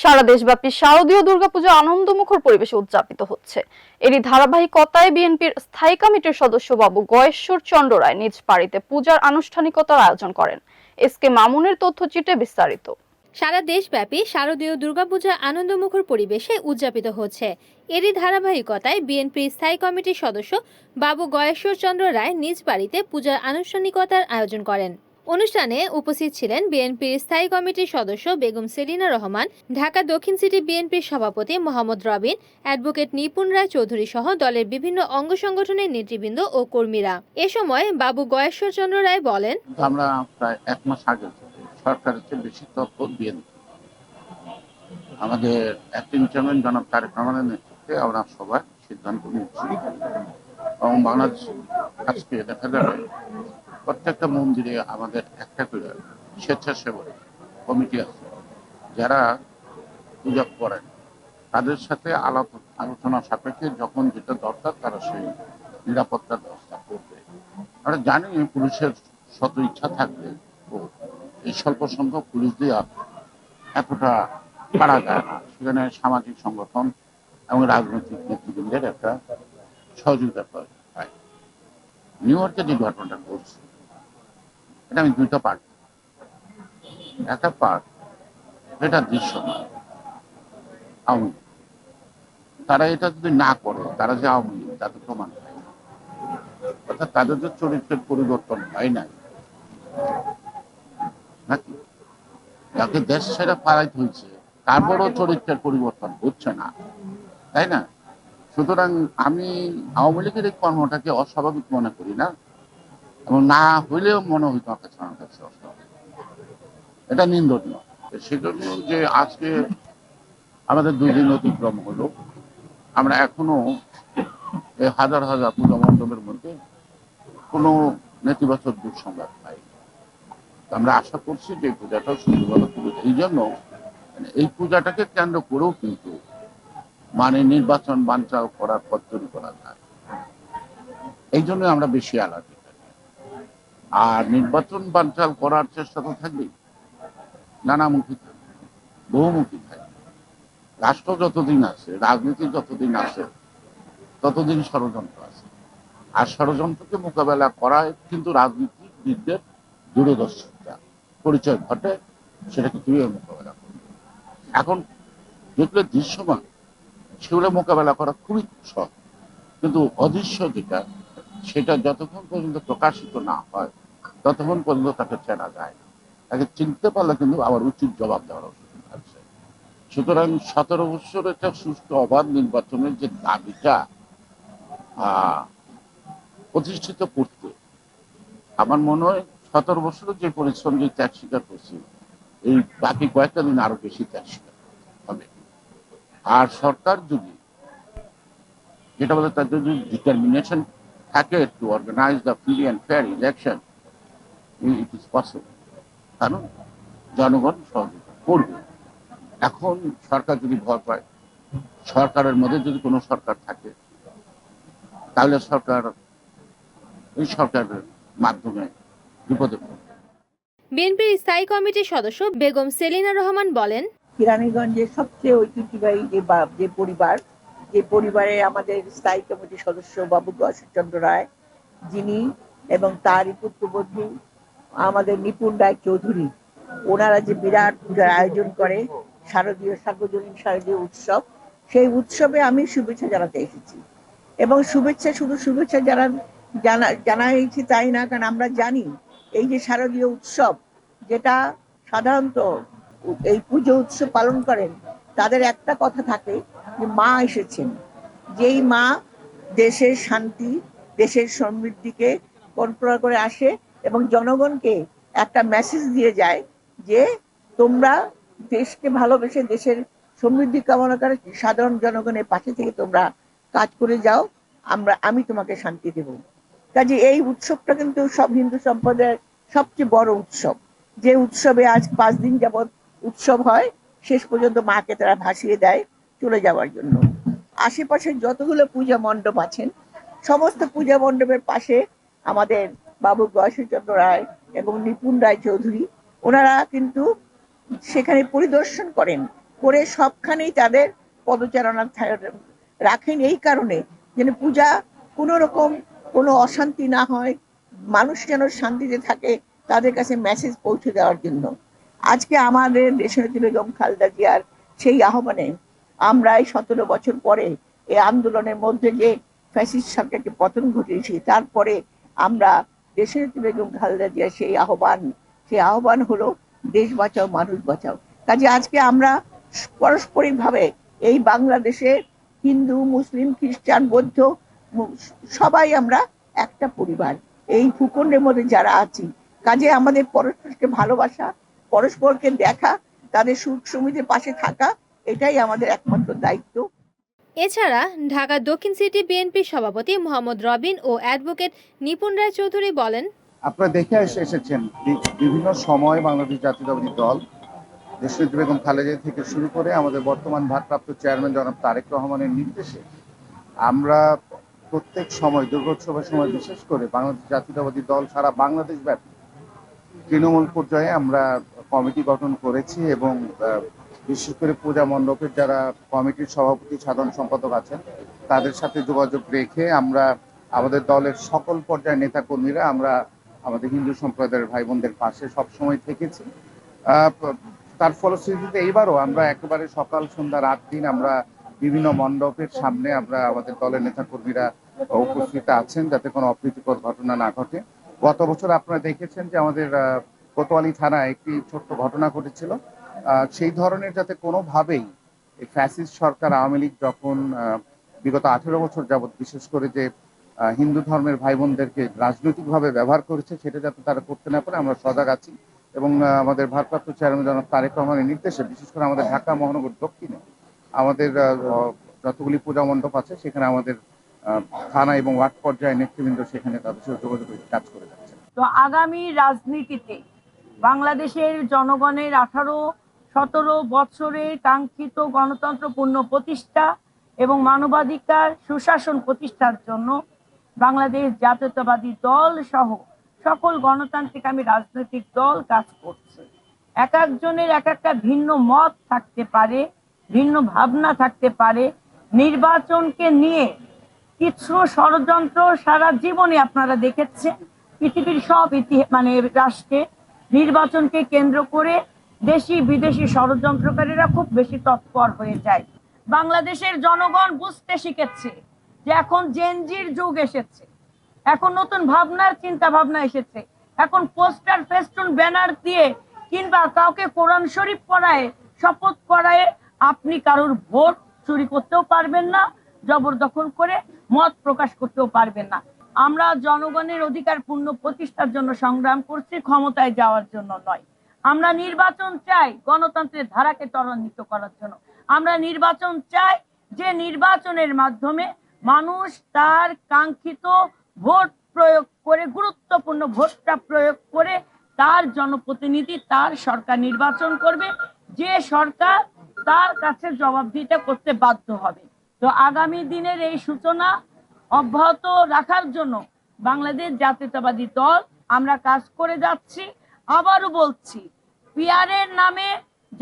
সারা দেশব্যাপী শারদীয় দুর্গাপূজা আনন্দমুখর পরিবেশে উদযাপিত হচ্ছে। এরই ধারাবাহিকতায় বিএনপির স্থায়ী কমিটির সদস্য বাবু গয়েশ্বর চন্দ্র রায় নিজ বাড়িতে পূজার আনুষ্ঠানিকতার আয়োজন করেন। এস কে মামুনের তথ্যচিত্রে বিস্তারিত। সারা দেশব্যাপী শারদীয় দুর্গাপূজা আনন্দমুখর পরিবেশে উদযাপিত হচ্ছে। এরই ধারাবাহিকতায় বিএনপির স্থায়ী কমিটির সদস্য বাবু গয়েশ্বর চন্দ্র রায় নিজ বাড়িতে পূজার আনুষ্ঠানিকতার আয়োজন করেন। অনুষ্ঠানে উপস্থিত ছিলেন বিএনপির স্থায়ী কমিটির সদস্য বেগম সেলিনা রহমান, ঢাকা দক্ষিণ সিটি বিএনপির সভাপতি মোহাম্মদ রবিন, অ্যাডভোকেট নিপুণ রায় চৌধুরী সহ দলের বিভিন্ন অঙ্গ সংগঠনের নেতৃবৃন্দ ও কর্মীরা। এ সময় বাবু গয়েশ্বর চন্দ্র রায় বলেন, আমরা প্রায় এক মাস আগে সরকারের বেশি দিয়ে দিই। আমাদের চেয়ারম্যান জনাব তারেক রহমানের নেতৃত্বে আমরা সবাই সিদ্ধান্ত এবং বাংলাদেশ আজকে দেখা যাবে প্রত্যেকটা মন্দিরে আমাদের একটা করে স্বেচ্ছাসেবক কমিটি আছে, যারা পূজা করেন। তাদের সাথে আলাপ আলোচনা সাপেক্ষে যখন যেটা দরকার তারা সেই নিরাপত্তার ব্যবস্থা করবে। আমরা জানি পুলিশের শত ইচ্ছা থাকলে ও এই স্বল্প সংখ্যক পুলিশ দিয়া এতটা পারা যায় না। সেখানে সামাজিক সংগঠন এবং রাজনৈতিক নেতৃবৃন্দের একটা সহযোগিতা পায় নিউ ইয়র্কে যে ঘটনাটা ঘটছে এটা আমি দুইটা পার্ট একটা পার্ট এটা দৃশ্যমান আওয়ামী তারা এটা যদি না করে, তারা যে আওয়ামী লীগ, তাতে প্রমাণ অর্থাৎ তাদের যে চরিত্রের পরিবর্তন হয় নাই, নাকি? যাকে দেশ ছেড়ে পালাইতে হয়েছে, তারপরও চরিত্রের পরিবর্তন হচ্ছে না, তাই না? সুতরাং আমি আওয়ামী লীগের এই কর্মটাকে অস্বাভাবিক মনে করি না। এবং না হইলেও মনে হইতো আমার কাছে এটা নিন্দনীয়। সেজন্য যে আজকে আমাদের দুই দিন অতিক্রম হলো, আমরা এখনও এই হাজার হাজার পূজা মণ্ডপের মধ্যে কোনো নেতিবাচক দুঃসংবাদ পাই। আমরা আশা করছি যে এই পূজাটা সুন্দরভাবে পুজো, এই জন্য এই পূজাটাকে কেন্দ্র করেও কিন্তু মানে নির্বাচন বানচাল করার তৈরি করা যায়। এই জন্য আমরা বেশি আলাদা। আর নির্বাচন বানচাল করার চেষ্টা তো থাকবেই। নানামুখী থাকবে, বহুমুখী থাকবে। রাষ্ট্র যতদিন আছে, রাজনীতি যতদিন আছে, ততদিন ষড়যন্ত্র আছে। আর ষড়যন্ত্রকে মোকাবেলা করায় কিন্তু রাজনীতিবিদদের দূরদর্শিতা, পরিচয় ঘটে, সেটাকে কীভাবে মোকাবেলা করবে। এখন যেগুলো দৃশ্যমান, সেগুলো মোকাবেলা করা খুবই সহজ। কিন্তু অদৃশ্য যেটা, সেটা যতক্ষণ পর্যন্ত প্রকাশিত না হয় ততক্ষণ পর্যন্ত তাকে চেনা যায় তাকে চিনতে পারলে কিন্তু আবার উচিত জবাব দেওয়ার আছে। সুতরাং সতেরো বছর একটা সুষ্ঠু অবাধ নির্বাচনের যে দাবিটা প্রতিষ্ঠিত করতে, আমার মনে হয় সতেরো বছরের যে পরিশ্রম যে ত্যাগ স্বীকার করছি, এই বাকি কয়েকটা দিন আরও বেশি ত্যাগ স্বীকার হবে। আর সরকার যদি, যেটা বলে তার যদি ডিটারমিনেশন থাকে to organize the free and fair election it is possible কারণ জনগণ সহযোগিতা করবে। এখন সরকার যদি ভয় পায় সরকারের মধ্যে যদি কোনো সরকার থাকে তাহলে সরকার এই সরকারের মাধ্যমে বিপদে পড়বে। বিএনপির স্থায়ী কমিটির সদস্য বেগম সেলিনা রহমান বলেন কিরানীগঞ্জের সবচেয়ে ঐতিহ্যবাহী যে বা- যে পরিবার যে পরিবারে আমাদের স্থায়ী কমিটির সদস্য বাবু চন্দ্র রায় যিনি এবং তারই পুত্রবধূ আমাদের নিপুণ রায় চৌধুরী। ওনারা যে বিরাট পূজার আয়োজন করে, শারদীয় সার্বজনীন শারদীয় উৎসব, সেই উৎসবে আমি শুভেচ্ছা জানাতে এসেছি। এবং শুভেচ্ছা, শুধু শুভেচ্ছা জানা জানা, জানাইছি তাই না, কারণ আমরা জানি এই যে শারদীয় উৎসব, যেটা সাধারণত এই পুজো উৎসব পালন করেন, তাদের একটা কথা থাকে যে মা এসেছেন। যেই মা দেশের শান্তি, দেশের সমৃদ্ধিকে কল্পনা করে আসে এবং জনগণকে একটা মেসেজ দিয়ে যায় যে তোমরা দেশকে ভালোবেসে দেশের সমৃদ্ধি কামনা করে সাধারণ জনগণের পাশে থেকে তোমরা কাজ করে যাও, আমরা, আমি তোমাকে শান্তি দেব। কাজে এই উৎসবটা কিন্তু সব হিন্দু সম্প্রদায়ের সবচেয়ে বড় উৎসব। যে উৎসবে আজ পাঁচ দিন যাবৎ উৎসব হয়, শেষ পর্যন্ত মাকে তারা ভাসিয়ে দেয় চলে যাওয়ার জন্য। আশেপাশে যতগুলো পূজা মণ্ডপ আছেন, সমস্ত পূজা মণ্ডপের পাশে আমাদের বাবু গয়েশ্বরচন্দ্র রায় এবং নিপুণ রায় চৌধুরী ওনারা কিন্তু সেখানে পরিদর্শন করেন, করে সবখানেই তাদের পদচারণা রাখেন এই কারণে যেন পূজা কোনো রকম কোনো অশান্তি না হয়, মানুষ যেন শান্তিতে থাকে তাদের কাছে মেসেজ পৌঁছে দেওয়ার জন্য। আজকে আমাদের দেশনেত্রী বেগম খালেদা জিয়ার সেই আহ্বানে আমরা এই সতেরো বছর পরে এই আন্দোলনের মধ্যে যে ফ্যাসিস্ট সরকারকে পতন ঘটিয়েছি, তারপরে আমরা দেশনেত্রী বেগম খালেদা জিয়ার সেই আহ্বান সেই আহ্বান হলো, দেশ বাঁচাও, মানুষ বাঁচাও। কাজে আজকে আমরা পারস্পরিকভাবে এই বাংলাদেশে হিন্দু, মুসলিম, খ্রিস্টান, বৌদ্ধ সবাই আমরা একটা পরিবার। এই ভূখণ্ডের মধ্যে যারা আছি, কাজে আমাদের পরস্পরকে ভালোবাসা, পরস্পরকে দেখা, তাদের সুখ সুবিধে পাশে থাকা, এটাই আমাদের একমাত্র দায়িত্ব। এছাড়া ঢাকা দক্ষিণ সিটি বিএনপির সভাপতি মোহাম্মদ রবিন ও অ্যাডভোকেট নিপুণ রায় চৌধুরী বলেন, আপনারা দেখে এসে এসেছেন বিভিন্ন সময় বাংলাদেশ জাতীয়তাবাদী দল দেশনেত্রী বেগম খালেদা থেকে শুরু করে আমাদের বর্তমান ভারপ্রাপ্ত চেয়ারম্যান জনাব তারেক রহমানের নির্দেশে আমরা প্রত্যেক সময়, দুর্গোৎসবের সময় বিশেষ করে বাংলাদেশ জাতীয়তাবাদী দল সারা বাংলাদেশ ব্যাপী তৃণমূল পর্যায়ে আমরা কমিটি গঠন করেছি এবং বিশেষ করে পূজা মণ্ডপের যারা কমিটির সভাপতি, সাধারণ সম্পাদক আছেন, তাদের সাথে যোগাযোগ রেখে আমরা আমাদের দলের সকল পর্যায়ের নেতাকর্মীরা আমরা আমাদের হিন্দু সম্প্রদায়ের ভাই বোনদের পাশে সবসময় থেকেছি। তার ফলশ্রুতিতে এইবারও আমরা একেবারে সকাল, সন্ধ্যা, রাত দিন আমরা বিভিন্ন মণ্ডপের সামনে আমরা আমাদের দলের নেতাকর্মীরা উপস্থিত আছেন যাতে কোনো অপ্রীতিকর ঘটনা না ঘটে। গত বছর আপনারা দেখেছেন যে আমাদের কোতোয়ালি থানায় একটি ছোট্ট ঘটনা ঘটেছিল। সেই ধরনের যাতে কোনোভাবেই ফ্যাসিস্ট সরকার আওয়ামী লীগ যখন বিগত আঠেরো বছর যাবৎ বিশেষ করে যে হিন্দু ধর্মের ভাই বোনদেরকে রাজনৈতিকভাবে ব্যবহার করেছে, সেটা যাতে তারা করতে না পারে, আমরা সজাগ আছি। এবং আমাদের ভারপ্রাপ্ত চেয়ারম্যান জনাব তারেক রহমানের নির্দেশে, বিশেষ করে আমাদের ঢাকা, মহানগর দক্ষিণে, আমাদের যতগুলি পূজা মণ্ডপ আছে, সেখানে আমাদের থানা এবং ওয়ার্ড পর্যায়ে নেতৃবৃন্দ সেখানে তাদের সাথে যোগাযোগ কাজ করে যাচ্ছে তো আগামী রাজনীতিতে বাংলাদেশের জনগণের আঠারো সতেরো বছরের কাঙ্ক্ষিত গণতন্ত্রপূর্ণ প্রতিষ্ঠা এবং মানবাধিকার সুশাসন প্রতিষ্ঠার জন্য বাংলাদেশ জাতীয়তাবাদী দল সহ সকল গণতান্ত্রিক আমি রাজনৈতিক দল কাজ করছে। এক একজনের এক একটা ভিন্ন মত থাকতে পারে, ভিন্ন ভাবনা থাকতে পারে। নির্বাচনকে নিয়ে কিছু ষড়যন্ত্র সারা জীবনে আপনারা দেখেছেন। পৃথিবীর সব ইতিহাস মানে রাষ্ট্রে নির্বাচনকে কেন্দ্র করে দেশি বিদেশি ষড়যন্ত্রকারীরা খুব বেশি তৎপর হয়ে যায়। বাংলাদেশের জনগণ বুঝতে শিখেছে যে এখন জেনজির যুগ এসেছে। এখন নতুন ভাবনার চিন্তা ভাবনা এসেছে। এখন পোস্টার, ফেস্টুন, ব্যানার দিয়ে কিংবা কাউকে কোরআন শরীফ পড়ায়, শপথ করায় আপনি কারোর ভোট চুরি করতেও পারবেন না, জবরদখল করে মত প্রকাশ করতেও পারবেন না। আমরা জনগণের অধিকার পূর্ণ প্রতিষ্ঠার জন্য সংগ্রাম করছি, ক্ষমতায় যাওয়ার জন্য নয়। আমরা নির্বাচন চাই গণতন্ত্রের ধারাকে ত্বরান্বিত করার জন্য। আমরা নির্বাচন চাই যে নির্বাচনের মাধ্যমে মানুষ তার কাঙ্ক্ষিত ভোট প্রয়োগ করে, গুরুত্বপূর্ণ ভোটটা প্রয়োগ করে তার জনপ্রতিনিধি, তার সরকার নির্বাচন করবে। যে সরকার তার কাছে জবাবদিহিতা করতে বাধ্য হবে। তো আগামী দিনের এই সূচনা অব্যাহত রাখার জন্য বাংলাদেশ জাতীয়তাবাদী দল আমরা কাজ করে যাচ্ছি। আবারও বলছি পিয়ারের নামে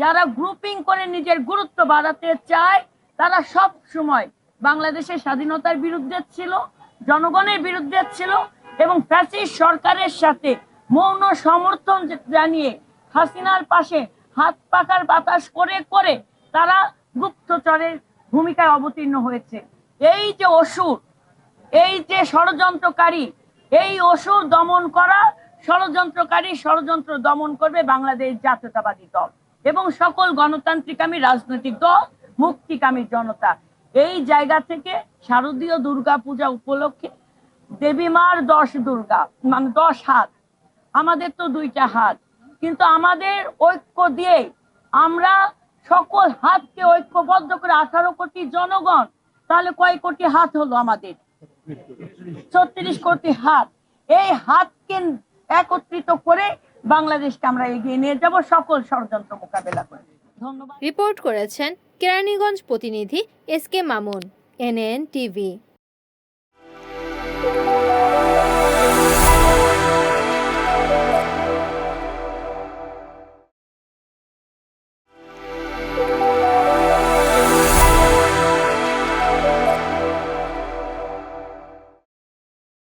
যারা গ্রুপিং করে নিজের গুরুত্ব বাড়াতে চায়, তারা সব সময় বাংলাদেশের স্বাধীনতার বিরুদ্ধে ছিল, জনগণের বিরুদ্ধে ছিল এবং ফ্যাসিস্ট সরকারের সাথে মৌন সমর্থন জানিয়ে হাসিনার পাশে হাত পাকার বাতাস করে করে তারা গুপ্তচরের ভূমিকায় অবতীর্ণ হয়েছে। এই যে অসুর, এই যে ষড়যন্ত্রকারী, এই অসুর দমন করা ষড়যন্ত্রকারী ষড়যন্ত্র দমন করবে বাংলাদেশ জাতীয়তাবাদী দল এবং সকল গণতান্ত্রিকামী রাজনৈতিক দল, মুক্তিকামী জনতা। এই জায়গা থেকে শারদীয় দুর্গা পূজা উপলক্ষে দেবী মার দশ দুর্গা মানে দশ হাত। আমাদের তো দুইটা হাত। কিন্তু আমাদের ঐক্য দিয়ে আমরা সকল হাতকে ঐক্যবদ্ধ করে আঠারো কোটি জনগণ, তাহলে কয় কোটি হাত হলো আমাদের? ছত্রিশ কোটি হাত। এই হাতকে একত্রিত করে বাংলাদেশকে আমরা এগিয়ে নিয়ে যাব সকল ষড়যন্ত্র মোকাবেলা করে। ধন্যবাদ রিপোর্ট করেছেন কেরানীগঞ্জ প্রতিনিধি S K Mamun, NN TV.